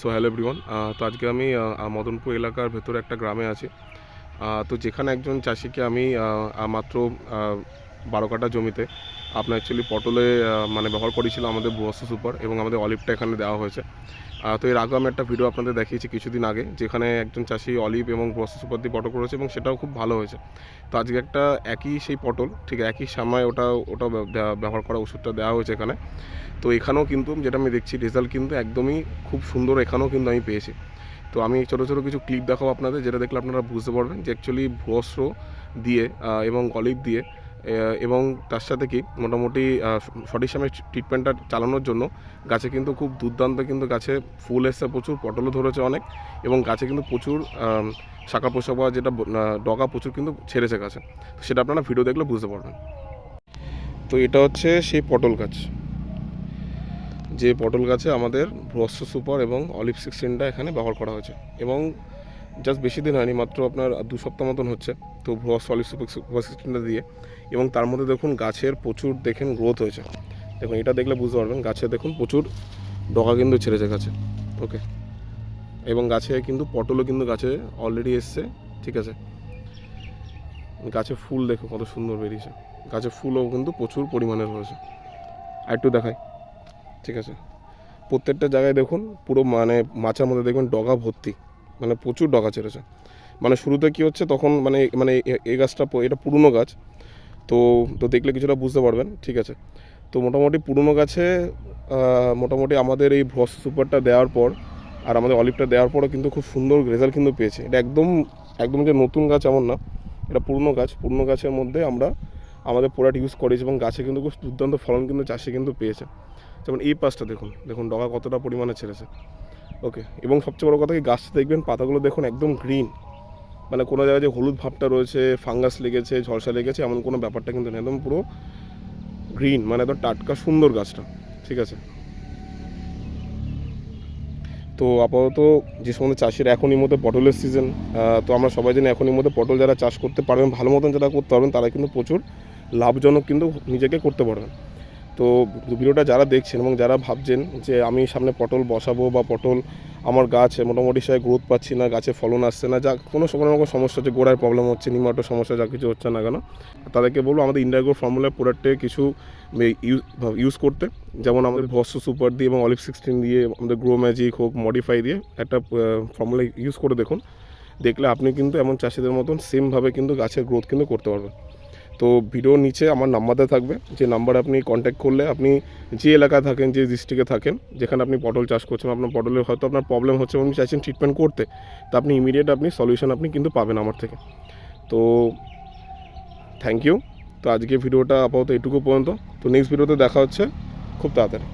So hello everyone তো আজকে আমি মদনপুর এলাকার ভেতরে একটা গ্রামে আছি। তো যেখানে একজন চাষিকে আমি মাত্র বারো কাটা জমিতে। আপনার অ্যাকচুয়ালি পটলে মানে ব্যবহার করেছিল আমাদের বস্ত সুপার এবং আমাদের অলিভটা এখানে দেওয়া হয়েছে। তো এর আগে আমি একটা ভিডিও আপনাদের দেখিয়েছি কিছুদিন আগে, যেখানে একজন চাষি অলিভ এবং বস্ত সুপার দিয়ে পটল করেছে এবং সেটাও খুব ভালো হয়েছে। তো আজকে একটা একই সেই পটল, ঠিক একই সময় ওটা ওটা ব্যবহার করা ওষুধটা দেওয়া হয়েছে এখানে। তো এখানেও কিন্তু, যেটা আমি দেখছি রেজাল্ট কিন্তু একদমই খুব সুন্দর এখানেও কিন্তু আমি পেয়েছি। তো আমি ছোটো ছোটো কিছু ক্লিপ দেখাবো আপনাদের, যেটা দেখলে আপনারা বুঝতে পারবেন যে অ্যাকচুয়ালি ভস্র দিয়ে এবং অলিভ দিয়ে এবং তার সাথে কি মোটামুটি সঠিক সময় ট্রিটমেন্টটা চালানোর জন্য গাছে কিন্তু খুব দুর্দান্ত কিন্তু গাছে ফুল এসছে প্রচুর, পটলও ধরেছে অনেক এবং গাছে কিন্তু প্রচুর শাখা পোশাক বা যেটা ডগা প্রচুর কিন্তু ছেড়েছে গাছে। সেটা আপনারা ভিডিও দেখলে বুঝতে পারবেন। তো এটা হচ্ছে সেই পটল গাছ। যে পটল গাছে আমাদের ব্রস্ত সুপার এবং অলিভ সিক্সটিনটা এখানে ব্যবহার করা হয়েছে এবং জাস্ট বেশি দিন হয়নি, মাত্র আপনার দু সপ্তাহ মতন হচ্ছে, তো অলিভ সুপার সিক্সটিনটা দিয়ে। এবং তার মধ্যে দেখুন গাছের প্রচুর দেখেন গ্রোথ হয়েছে। দেখুন, এটা দেখলে বুঝতে পারবেন, গাছে দেখুন প্রচুর ডগা কিন্তু ছেড়েছে গাছে ওকে এবং গাছে কিন্তু, পটলও কিন্তু গাছে অলরেডি এসছে, ঠিক আছে? গাছে ফুল দেখো, কত সুন্দর বেরিয়েছে। গাছে ফুলও কিন্তু প্রচুর পরিমাণে রয়েছে। আর একটু দেখাই, ঠিক আছে? প্রত্যেকটা জায়গায় দেখুন, পুরো মানে মাচার মধ্যে দেখবেন ডগা ভর্তি। মানে প্রচুর ডগা ছেড়েছে। মানে শুরুতে কি হচ্ছে, তখন মানে মানে এই গাছটা এটা পুরনো গাছ। তো তো দেখলে কিছুটা বুঝতে পারবেন, ঠিক আছে। তো মোটামুটি পুরনো গাছে মোটামুটি আমাদের এই ভ্রস সুপারটা দেওয়ার পর আর আমাদের অলিভটা দেওয়ার পরও কিন্তু খুব সুন্দর রেজাল্ট কিন্তু পেয়েছে। এটা একদম একদম যে নতুন গাছ এমন না, এটা পুরনো গাছ। পুরনো গাছের মধ্যে আমরা, আমাদের প্রোডাক্ট ইউজ করেছি এবং গাছে কিন্তু খুব দুর্দান্ত ফলন কিন্তু চাষে কিন্তু পেয়েছে। যেমন এই পাশটা দেখুন দেখুন ডগা কতটা পরিমাণে ছেড়েছে। ওকে, এবং সবচেয়ে বড় কথা কি, গাছটা দেখবেন, পাতাগুলো দেখুন একদম গ্রিন মানে কোনো জায়গায় যে হলুদ ভাবটা রয়েছে ফাঙ্গাস লেগেছে, ঝলসা লেগেছে, এমন কোনো ব্যাপারটা কিন্তু একদম পুরো গ্রিন মানে একদম টাটকা সুন্দর গাছটা, ঠিক আছে? তো আপাতত যে সমস্ত চাষির এখনই মধ্যে পটলের সিজন তো আমরা সবাই জানি এখনই মধ্যে পটল যারা চাষ করতে পারবেন ভালো মতন যারা করতে পারবেন, তারা কিন্তু প্রচুর লাভজনক কিন্তু নিজেকে করতে পারবেন। তো ভিডিওটা যারা দেখছেন এবং যারা ভাবছেন যে আমি সামনে পটল বসাবো বা পটল আমার গাছ মোটামুটি সবাই গ্রোথ পাচ্ছি না, গাছে ফলন আসছে না, যা কোনো কোনো রকম সমস্যা হচ্ছে, গোড়ায় প্রবলেম হচ্ছে নিমাটো সমস্যা, যা কিছু হচ্ছে না কেন? তাদেরকে বলব আমাদের ইন্ডিয়াগো ফর্মুলার প্রোডাক্টে কিছু ইউজ করতে। যেমন আমাদের ভস্য সুপার দিয়ে এবং অলিভ সিক্সটিন দিয়ে আমাদের গ্রো ম্যাজিক হোক মডিফাই দিয়ে একটা ফর্মুলা ইউজ করে দেখুন। দেখলে আপনি কিন্তু এমন চাষিদের মতন সেমভাবে কিন্তু গাছের গ্রোথ কিন্তু করতে পারবেন। তো ভিডিওর নিচে আমার নাম্বারটা থাকবে, যে নাম্বার আপনি কন্ট্যাক্ট করলে আপনি যে এলাকায় থাকেন, যে ডিস্ট্রিক্টে থাকেন, যেখানে আপনি পটল চাষ করছেন, আপনার পটলের হয়তো আপনার প্রবলেম হচ্ছে আপনি চাইছেন ট্রিটমেন্ট করতে, তা আপনি ইমিডিয়েট আপনি সলিউশন আপনি কিন্তু পাবেন আমার থেকে। তো থ্যাংক ইউ তো আজকে ভিডিওটা আপাতত এটুকু পর্যন্ত। তো নেক্সট ভিডিওতে দেখা হচ্ছে। খুব তাড়াতাড়ি।